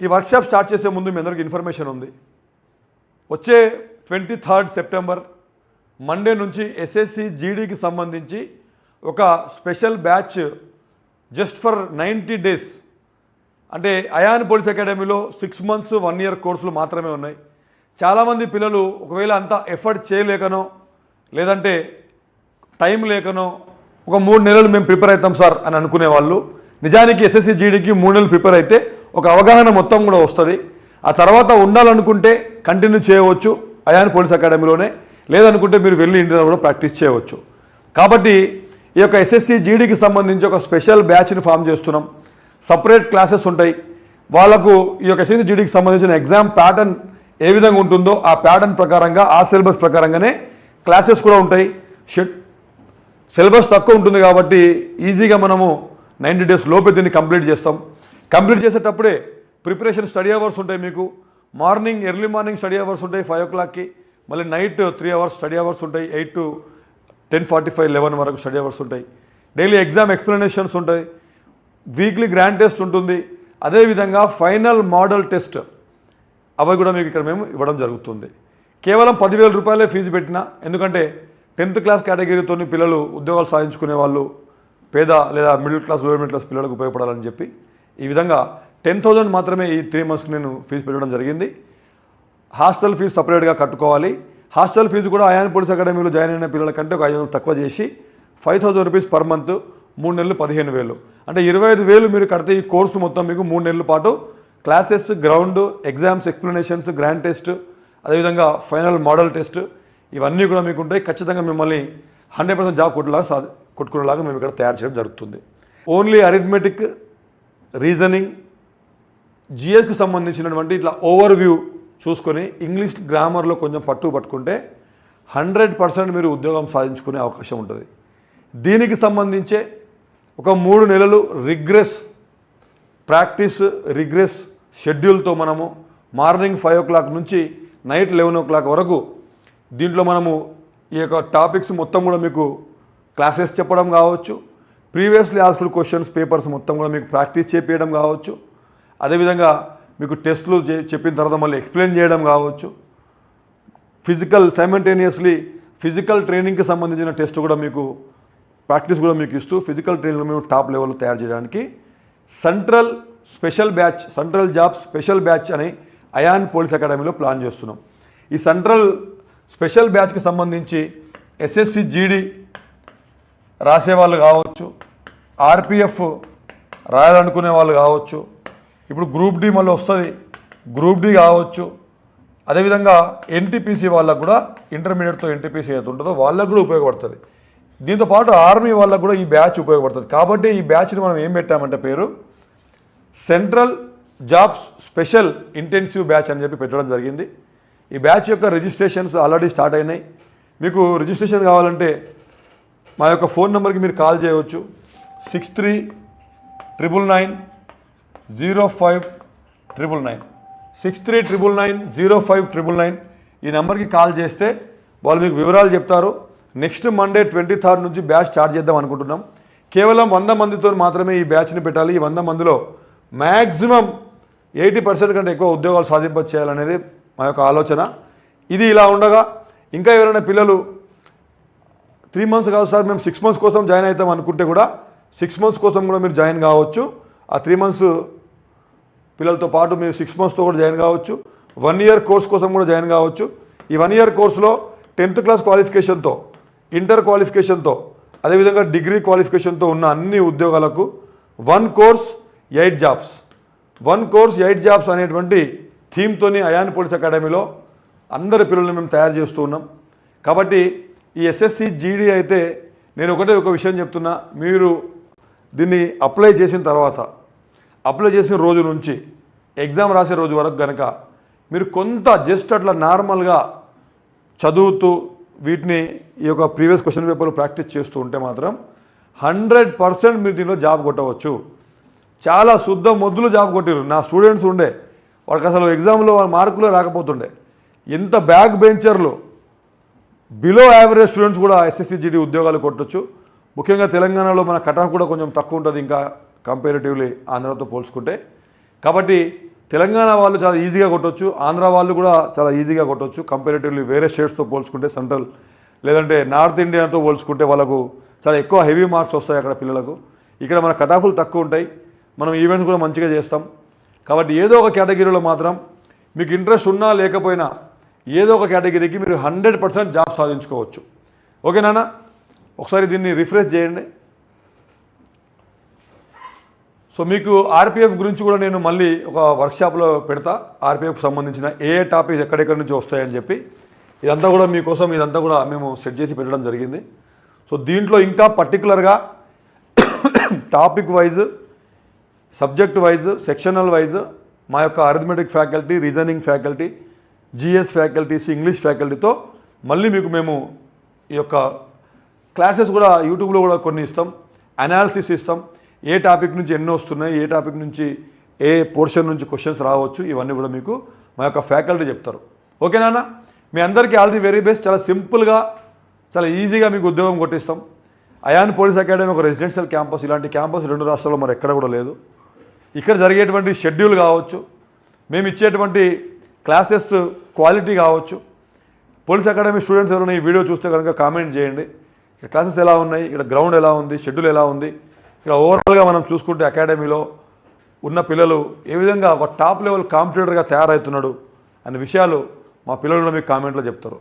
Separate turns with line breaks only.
ఈ workshop start చేసే ముందు మీ అందరికి ఇన్ఫర్మేషన్ ఉంది. వచ్చే ట్వంటీ థర్డ్ సెప్టెంబర్ మండే నుంచి ఎస్ఎస్సి జీడీకి సంబంధించి ఒక special batch just for ninety days అంటే అయాన్ పోలీస్ అకాడమీలో సిక్స్ మంత్స్ వన్ ఇయర్ కోర్సులు మాత్రమే ఉన్నాయి. చాలామంది పిల్లలు ఒకవేళ అంత ఎఫర్ట్ చేయలేకనో లేదంటే టైం లేకనో ఒక మూడు నెలలు మేము ప్రిపేర్ అవుతాం సార్ అని అనుకునే వాళ్ళు నిజానికి ఎస్ఎస్సి జీడీకి మూడు నెలలు ప్రిపేర్ అయితే ఒక అవగాహన మొత్తం కూడా వస్తుంది. ఆ తర్వాత ఉండాలనుకుంటే కంటిన్యూ చేయవచ్చు అయాన్ పోలీస్ అకాడమీలోనే. లేదనుకుంటే మీరు వెళ్ళి ఇంటి కూడా ప్రాక్టీస్ చేయవచ్చు. కాబట్టి ఈ యొక్క ఎస్ఎస్సి జీడీకి సంబంధించి ఒక స్పెషల్ బ్యాచ్ని ఫామ్ చేస్తున్నాం. సపరేట్ క్లాసెస్ ఉంటాయి. వాళ్ళకు ఈ యొక్క ఎస్ఎస్సి జీడీకి సంబంధించిన ఎగ్జామ్ ప్యాటర్న్ ఏ విధంగా ఉంటుందో ఆ ప్యాటర్న్ ప్రకారంగా ఆ సిలబస్ ప్రకారంగానే క్లాసెస్ కూడా ఉంటాయి. షెడ్ సిలబస్ తక్కువ ఉంటుంది కాబట్టి ఈజీగా మనము నైంటీ డేస్ లోపే దీన్ని కంప్లీట్ చేస్తాం. కంప్లీట్ చేసేటప్పుడే ప్రిపరేషన్ స్టడీ అవర్స్ ఉంటాయి మీకు. Morning early morning study hours ఉంటాయి ఫైవ్ ఓ క్లాక్కి. మళ్ళీ night three hours study hours ఉంటాయి eight to ten forty five eleven వరకు స్టడీ అవర్స్ ఉంటాయి. డైలీ ఎగ్జామ్ ఎక్స్ప్లెనేషన్స్ ఉంటాయి. వీక్లీ గ్రాండ్ టెస్ట్ ఉంటుంది. అదేవిధంగా ఫైనల్ మోడల్ టెస్ట్ అవి కూడా మీకు ఇక్కడ మేము ఇవ్వడం జరుగుతుంది. కేవలం పదివేల రూపాయలే ఫీజు పెట్టిన ఎందుకంటే టెన్త్ క్లాస్ కేటగిరీతో పిల్లలు ఉద్యోగాలు సాధించుకునే వాళ్ళు పేద లేదా middle class lower middle class పిల్లలకు ఉపయోగపడాలని చెప్పి ఈ విధంగా టెన్ థౌజండ్ మాత్రమే ఈ త్రీ మంత్స్కి నేను ఫీజు పెట్టడం జరిగింది. హాస్టల్ ఫీజు సపరేట్గా కట్టుకోవాలి. హాస్టల్ ఫీజు కూడా అయాన్ పోలీస్ అకాడమీలో జాయిన్ అయిన పిల్లల కంటే ఒక ఐదు వందలు తక్కువ చేసి five thousand rupees per month మూడు నెలలు పదిహేను వేలు. అంటే ఇరవై ఐదు వేలు మీరు కడితే ఈ కోర్సు మొత్తం మీకు మూడు నెలల పాటు classes ground exams explanations grand test అదేవిధంగా ఫైనల్ మోడల్ టెస్ట్ ఇవన్నీ కూడా మీకు ఉంటాయి ఖచ్చితంగా మిమ్మల్ని హండ్రెడ్ పర్సెంట్ జాబ్ కొట్టేలాగా సా కొట్టుకునేలాగా మేము ఇక్కడ తయారు చేయడం జరుగుతుంది. ఓన్లీ అరిథమెటిక్ రీజనింగ్ జిఎస్కి సంబంధించినటువంటి ఇట్లా ఓవర్ వ్యూ చూసుకొని ఇంగ్లీష్ గ్రామర్లో కొంచెం పట్టు పట్టుకుంటే హండ్రెడ్ పర్సెంట్ మీరు ఉద్యోగం సాధించుకునే అవకాశం ఉంటుంది. దీనికి సంబంధించే ఒక మూడు నెలలు రిగ్రెస్ ప్రాక్టీస్ రిగ్రెస్ షెడ్యూల్తో మనము మార్నింగ్ ఫైవ్ ఓ క్లాక్ నుంచి నైట్ లెవెన్ ఓ క్లాక్ వరకు దీంట్లో మనము ఈ యొక్క టాపిక్స్ మొత్తం కూడా మీకు క్లాసెస్ చెప్పడం కావచ్చు ప్రీవియస్లీ ఆస్క్డ్ క్వశ్చన్స్ పేపర్స్ మొత్తం కూడా మీకు ప్రాక్టీస్ చేపించడం కావచ్చు. అదేవిధంగా మీకు టెస్ట్లు చెప్పిన తర్వాత మళ్ళీ ఎక్స్ప్లెయిన్ చేయడం కావచ్చు. ఫిజికల్ సైమంటేనియస్లీ ఫిజికల్ ట్రైనింగ్కి సంబంధించిన టెస్ట్ కూడా మీకు ప్రాక్టీస్ కూడా మీకు ఇస్తూ ఫిజికల్ ట్రైనింగ్ మేము టాప్ లెవెల్లో తయారు చేయడానికి central special batch central job special batch అని అయాన్ పోలీస్ అకాడమీలో ప్లాన్ చేస్తున్నాం. ఈ సెంట్రల్ స్పెషల్ బ్యాచ్కి సంబంధించి ఎస్ఎస్సి జీడీ రాసేవాళ్ళు కావచ్చు ఆర్పిఎఫ్ రాయాలనుకునే వాళ్ళు కావచ్చు ఇప్పుడు గ్రూప్ డి మళ్ళీ వస్తుంది. గ్రూప్ డి కావచ్చు అదేవిధంగా ఎన్టీపీసీ వాళ్ళకు కూడా ఇంటర్మీడియట్తో ఎన్టీపీసీ ఏదైతే ఉంటుందో వాళ్ళకు కూడా ఉపయోగపడుతుంది. దీంతో పాటు ఆర్మీ వాళ్ళకు కూడా ఈ బ్యాచ్ ఉపయోగపడుతుంది. కాబట్టి ఈ బ్యాచ్ని మనం ఏం పెట్టామంటే పేరు? Central jobs special intensive batch అని చెప్పి పెట్టడం జరిగింది. ఈ బ్యాచ్ యొక్క రిజిస్ట్రేషన్స్ ఆల్రెడీ స్టార్ట్ అయినాయి. మీకు రిజిస్ట్రేషన్ కావాలంటే మా యొక్క ఫోన్ నెంబర్కి మీరు కాల్ చేయవచ్చు. Six three triple nine zero five triple nine six three triple nine zero five triple nine ఈ నెంబర్కి కాల్ చేస్తే వాళ్ళు మీకు వివరాలు చెప్తారు. నెక్స్ట్ మండే ట్వంటీ థర్డ్ నుంచి బ్యాచ్ స్టార్ట్ చేద్దాం అనుకుంటున్నాం. కేవలం వంద మందితో మాత్రమే ఈ బ్యాచ్ని పెట్టాలి. ఈ వంద మందిలో మ్యాక్సిమం ఎయిటీ పర్సెంట్ కంటే ఎక్కువ ఉద్యోగాలు సాధింప చేయాలనేది మా యొక్క ఆలోచన. ఇది ఇలా ఉండగా ఇంకా ఎవరైనా పిల్లలు త్రీ మంత్స్ కాదు సార్ మేము సిక్స్ మంత్స్ కోసం జాయిన్ అవుతాం అనుకుంటే కూడా సిక్స్ మంత్స్ కోసం కూడా మీరు జాయిన్ కావచ్చు. ఆ త్రీ మంత్స్ పిల్లలతో పాటు మీరు సిక్స్ మంత్స్తో కూడా జాయిన్ కావచ్చు. వన్ ఇయర్ కోర్స్ కోసం కూడా జాయిన్ కావచ్చు. ఈ వన్ ఇయర్ కోర్సులో టెన్త్ క్లాస్ క్వాలిఫికేషన్తో ఇంటర్ క్వాలిఫికేషన్తో అదేవిధంగా డిగ్రీ క్వాలిఫికేషన్తో ఉన్న అన్ని ఉద్యోగాలకు one course eight jobs. One course eight jobs అనేటువంటి థీమ్తోని అయాన్ పోలీస్ అకాడమీలో అందరి పిల్లల్ని మేము తయారు చేస్తూ ఉన్నాం. కాబట్టి ఈ ఎస్ఎస్సి జీడీ అయితే నేను ఒకటే ఒక విషయం చెప్తున్నా. మీరు దీన్ని అప్లై చేసిన తర్వాత అప్లై చేసిన రోజు నుంచి ఎగ్జామ్ రాసే రోజు వరకు కనుక మీరు కొంత జస్ట్ అట్లా నార్మల్గా చదువుతూ వీటిని ఈ యొక్క ప్రీవియస్ క్వశ్చన్ పేపర్ ప్రాక్టీస్ చేస్తూ ఉంటే మాత్రం హండ్రెడ్ పర్సెంట్ మీరు దీనిలో జాబ్ కొట్టవచ్చు. చాలా శుద్ధ మొద్దులు జాబ్ కొట్టారు నా స్టూడెంట్స్ ఉండే వాళ్ళకి అసలు ఎగ్జామ్లో వాళ్ళ మార్కులు రాకపోతుండే. ఎంత బ్యాక్ బెంచర్లు బిలో యావరేజ్ స్టూడెంట్స్ కూడా ఎస్ఎస్సి జీడీ ఉద్యోగాలు కొట్టొచ్చు. ముఖ్యంగా తెలంగాణలో మన కటాఫ్ కూడా కొంచెం తక్కువ ఉంటుంది ఇంకా కంపేరేటివ్లీ ఆంధ్రతో పోల్చుకుంటే. కాబట్టి తెలంగాణ వాళ్ళు చాలా ఈజీగా కొట్టొచ్చు. ఆంధ్ర వాళ్ళు కూడా చాలా ఈజీగా కొట్టొచ్చు. కంపేరేటివ్లీ వేరే స్టేట్స్తో పోల్చుకుంటే సెంట్రల్ లేదంటే నార్త్ ఇండియాతో పోల్చుకుంటే వాళ్ళకు చాలా ఎక్కువ హెవీ మార్క్స్ వస్తాయి అక్కడ పిల్లలకు. ఇక్కడ మన కటాఫులు తక్కువ ఉంటాయి. మనం ఈవెంట్స్ కూడా మంచిగా చేస్తాం. కాబట్టి ఏదో ఒక కేటగిరీలో మాత్రం మీకు ఇంట్రెస్ట్ ఉన్నా లేకపోయినా ఏదో ఒక కేటగిరీకి మీరు హండ్రెడ్ పర్సెంట్ జాబ్ సాధించుకోవచ్చు. ఓకేనా ఒకసారి దీన్ని రిఫ్రెష్ చేయండి. సో మీకు ఆర్పిఎఫ్ గురించి కూడా నేను మళ్ళీ ఒక వర్క్షాప్లో పెడతా. ఆర్పిఎఫ్ సంబంధించిన ఏ ఏ టాపిక్స్ ఎక్కడెక్కడి నుంచి వస్తాయని చెప్పి. ఇదంతా కూడా మీకోసం ఇదంతా కూడా మేము సెట్ చేసి పెట్టడం జరిగింది. సో దీంట్లో ఇంకా పర్టికులర్గా topic wise subject wise sectional wise మా యొక్క arithmetic faculty reasoning faculty GS faculties English ఫ్యాకల్టీతో మళ్ళీ మీకు మేము ఈ యొక్క క్లాసెస్ కూడా యూట్యూబ్లో కూడా కొన్ని ఇస్తాం అనాలిసిస్ ఇస్తాం. ఏ టాపిక్ నుంచి ఎన్ని వస్తున్నాయి ఏ టాపిక్ నుంచి ఏ పోర్షన్ నుంచి క్వశ్చన్స్ రావచ్చు ఇవన్నీ కూడా మీకు మా యొక్క ఫ్యాకల్టీ చెప్తారు. ఓకేనా మీ అందరికీ ఆల్ ది వెరీ బెస్ట్. చాలా సింపుల్గా చాలా ఈజీగా మీకు ఉద్యోగం కొట్టిస్తాం. అయాన్ పోలీస్ అకాడమీ ఒక రెసిడెన్షియల్ క్యాంపస్. ఇలాంటి క్యాంపస్ రెండు రాష్ట్రాల్లో మరి ఎక్కడ కూడా లేదు. ఇక్కడ జరిగేటువంటి షెడ్యూల్ కావచ్చు. మేము ఇచ్చేటువంటి క్లాసెస్ క్వాలిటీ కావచ్చు. పోలీస్ అకాడమీ స్టూడెంట్స్ ఎవరైనా ఈ వీడియో చూస్తే కనుక కామెంట్ చేయండి. ఇక్కడ క్లాసెస్ ఎలా ఉన్నాయి? ఇక్కడ గ్రౌండ్ ఎలా ఉంది? షెడ్యూల్ ఎలా ఉంది? ఇక్కడ ఓవరాల్గా మనం చూసుకుంటే అకాడమీలో ఉన్న పిల్లలు ఏ విధంగా ఒక టాప్ లెవెల్ కాంపిటేటర్గా తయారవుతున్నాడు అనే విషయాలు మా పిల్లలు కూడా మీకు కామెంట్లో చెప్తారు.